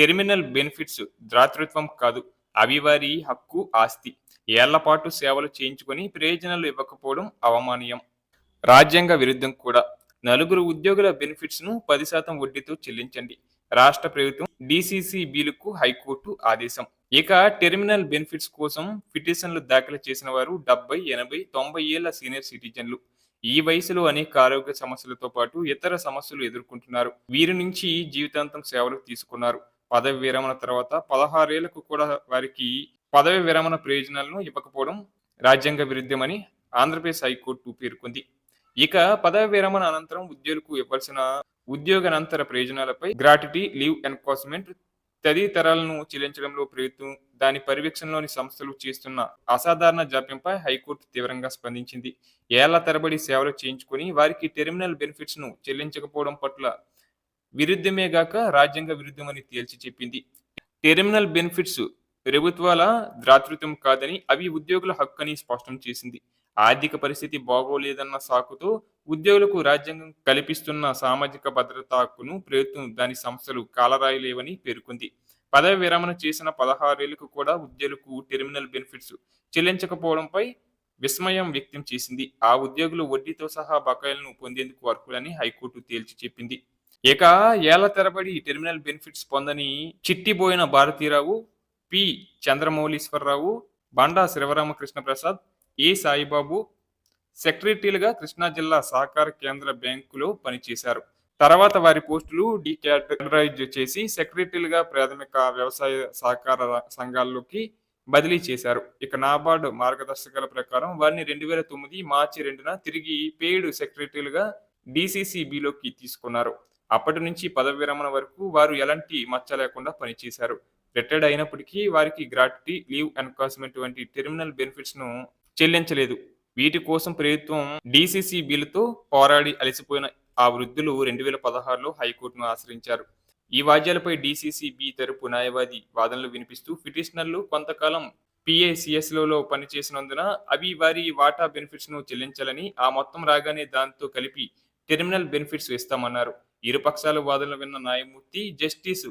Terminal benefits ద్రాతృత్వం కాదు. అవి వారి హక్కు ఆస్తి. ఏళ్ళపాటు సేవలు చేయించుకొని ప్రయోజనాలు ఇవ్వకపోవడం అవమానీయం. రాజ్యాంగ విరుద్ధం కూడా. నలుగురు ఉద్యోగుల బెనిఫిట్స్ను పది శాతం వడ్డీతో చెల్లించండి. రాష్ట్ర ప్రభుత్వం డిసిసి హైకోర్టు ఆదేశం. ఇక టెర్మినల్ బెనిఫిట్స్ కోసం పిటిషన్లు దాఖలు చేసిన వారు డెబ్బై ఎనభై తొంభై ఏళ్ళ సీనియర్ సిటిజన్లు. ఈ వయసులో అనేక ఆరోగ్య సమస్యలతో పాటు ఇతర సమస్యలు ఎదుర్కొంటున్నారు. వీరి నుంచి జీవితాంతం సేవలు తీసుకున్నారు. పదవి విరమణ తర్వాత పదహారేళ్ళకు కూడా వారికి పదవి విరమణ ప్రయోజనాలను ఇవ్వకపోవడం రాజ్యాంగ విరుద్ధమని ఆంధ్రప్రదేశ్ హైకోర్టు పేర్కొంది. ఇక పదవి విరమణ అనంతరం ఉద్యోగులకు ఇవ్వాల్సిన ఉద్యోగానంతర ప్రయోజనాలపై గ్రాటిటీ లీవ్ ఎన్ఫోర్స్మెంట్ తదితరాలను చెల్లించడంలో ప్రయత్నం దాని పర్యవేక్షణలోని సంస్థలు చేస్తున్న అసాధారణ జాప్యంపై హైకోర్టు తీవ్రంగా స్పందించింది. ఏళ్ళ తరబడి సేవలు చేయించుకొని వారికి టెర్మినల్ బెనిఫిట్స్ను చెల్లించకపోవడం పట్ల విరుద్ధమే గాక రాజ్యాంగ విరుద్ధమని తేల్చి చెప్పింది. టెర్మినల్ బెనిఫిట్స్ ప్రభుత్వాల ద్రాతృత్వం కాదని అవి ఉద్యోగుల హక్కని స్పష్టం చేసింది. ఆర్థిక పరిస్థితి బాగోలేదన్న సాకుతో ఉద్యోగులకు రాజ్యాంగం కల్పిస్తున్న సామాజిక భద్రత హక్కును ప్రభుత్వం దాని సంస్థలు కాలరాయలేవని పేర్కొంది. పదవి విరమణ చేసిన పదహారేళ్ళకు కూడా ఉద్యోగులకు టెర్మినల్ బెనిఫిట్స్ చెల్లించకపోవడంపై విస్మయం వ్యక్తం చేసింది. ఆ ఉద్యోగులు వడ్డీతో సహా బకాయిలను పొందేందుకు అర్హులని హైకోర్టు తేల్చి చెప్పింది. ఇక ఏళ్ళ తరబడి టెర్మినల్ బెనిఫిట్స్ పొందని చిట్టిబోయిన భారతీరావు పి. చంద్రమౌళీశ్వరరావు బండా శివరామకృష్ణ ప్రసాద్ ఏ. సాయిబాబు సెక్రటరీలుగా కృష్ణా జిల్లా సహకార కేంద్ర బ్యాంకులో పనిచేశారు. తర్వాత వారి పోస్టులు డీకేటరైజ్ చేసి సెక్రటరీలుగా ప్రాథమిక వ్యవసాయ సహకార సంఘాల్లోకి బదిలీ చేశారు. ఇక నాబార్డు మార్గదర్శకాల ప్రకారం వారిని రెండు వేల తొమ్మిది మార్చి రెండున తిరిగి పేయిడ్ సెక్రటరీలుగా డిసిసిబిలోకి తీసుకున్నారు. అప్పటి నుంచి పదవి విరమణ వరకు వారు ఎలాంటి మచ్చ లేకుండా పనిచేశారు. రిటైర్డ్ అయినప్పటికీ వారికి గ్రాట్యుటీ లీవ్ ఎన్కాస్మెంట్ వంటి టెర్మినల్ బెనిఫిట్స్ను చెల్లించలేదు. వీటి కోసం ప్రభుత్వం డీసీసీ బిల్లుతో పోరాడి అలసిపోయిన ఆ వృద్ధులు రెండు వేల పదహారులో హైకోర్టును ఆశ్రయించారు. ఈ వాద్యాలపై డీసీసీబీ బి తరపు న్యాయవాది వాదనలు వినిపిస్తూ పిటిషనర్లు కొంతకాలం పిఏసిఎస్లలో పనిచేసినందున అవి వారి వాటా బెనిఫిట్స్ను చెల్లించాలని ఆ మొత్తం రాగానే దాంతో కలిపి టెర్మినల్ బెనిఫిట్స్ ఇస్తామన్నారు ఇరుపక్షాల వాదనలు విన్న న్యాయమూర్తి జస్టిస్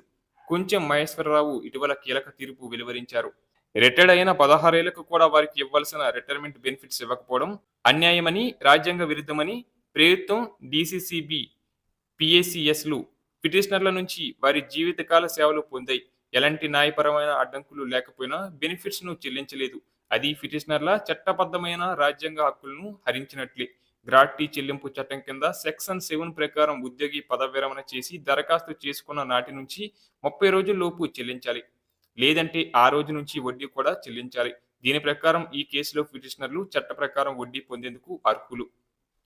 కొంచెం మహేశ్వరరావు ఇటీవల కీలక తీర్పు వెలువరించారు. రిటైర్డ్ అయిన పదహారేళ్ళకు కూడా వారికి ఇవ్వాల్సిన రిటైర్మెంట్ బెనిఫిట్స్ ఇవ్వకపోవడం అన్యాయమని రాజ్యాంగ విరుద్ధమని ప్రభుత్వం డిసిసిబి పిఏసిఎస్లు పిటిషనర్ల నుంచి వారి జీవితకాల సేవలు పొందాయి. ఎలాంటి న్యాయపరమైన అడ్డంకులు లేకపోయినా బెనిఫిట్స్ను చెల్లించలేదు. అది పిటిషనర్ల చట్టబద్ధమైన రాజ్యాంగ హక్కులను హరించినట్లే. గ్రాట్టీ చెల్లింపు చట్టం కింద సెక్షన్ సెవెన్ ప్రకారం ఉద్యోగి పదవి విరమణ చేసి దరఖాస్తు చేసుకున్న నాటి నుంచి ముప్పై రోజుల్లోపు చెల్లించాలి. లేదంటే ఆ రోజు నుంచి వడ్డీ కూడా చెల్లించాలి. దీని ప్రకారం ఈ కేసులో పిటిషనర్లు చట్ట ప్రకారం వడ్డీ పొందేందుకు అర్హులు.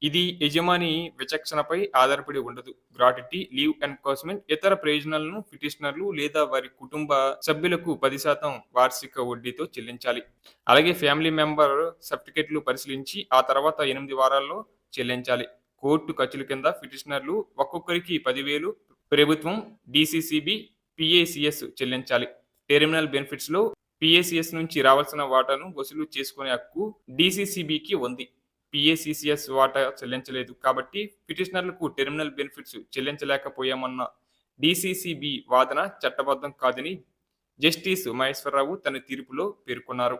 ఇది యజమాని విచక్షణపై ఆధారపడి ఉండదు. గ్రాటిటీ లీవ్ ఎన్ఫోర్స్మెంట్ ఇతర ప్రయోజనాలను పిటిషనర్లు లేదా వారి కుటుంబ సభ్యులకు పది శాతం వార్షిక వడ్డీతో చెల్లించాలి. అలాగే ఫ్యామిలీ మెంబర్ సర్టిఫికెట్లు పరిశీలించి ఆ తర్వాత ఎనిమిది వారాల్లో చెల్లించాలి. కోర్టు ఖర్చుల కింద పిటిషనర్లు ఒక్కొక్కరికి పదివేలు ప్రభుత్వం డిసిసిబి పిఏసిఎస్ చెల్లించాలి. టెర్మినల్ బెనిఫిట్స్లో పిఏసిఎస్ నుంచి రావాల్సిన వాటాను వసూలు చేసుకునే హక్కు డిసిసిబికి ఉంది. పిఏసిసిఎస్ వాటా చెల్లించలేదు. కాబట్టి పిటిషనర్లకు టెర్మినల్ బెనిఫిట్స్ చెల్లించలేకపోయామన్న డిసిసిబి వాదన చట్టబద్ధం కాదని జస్టిస్ మహేశ్వరరావు తన తీర్పులో పేర్కొన్నారు.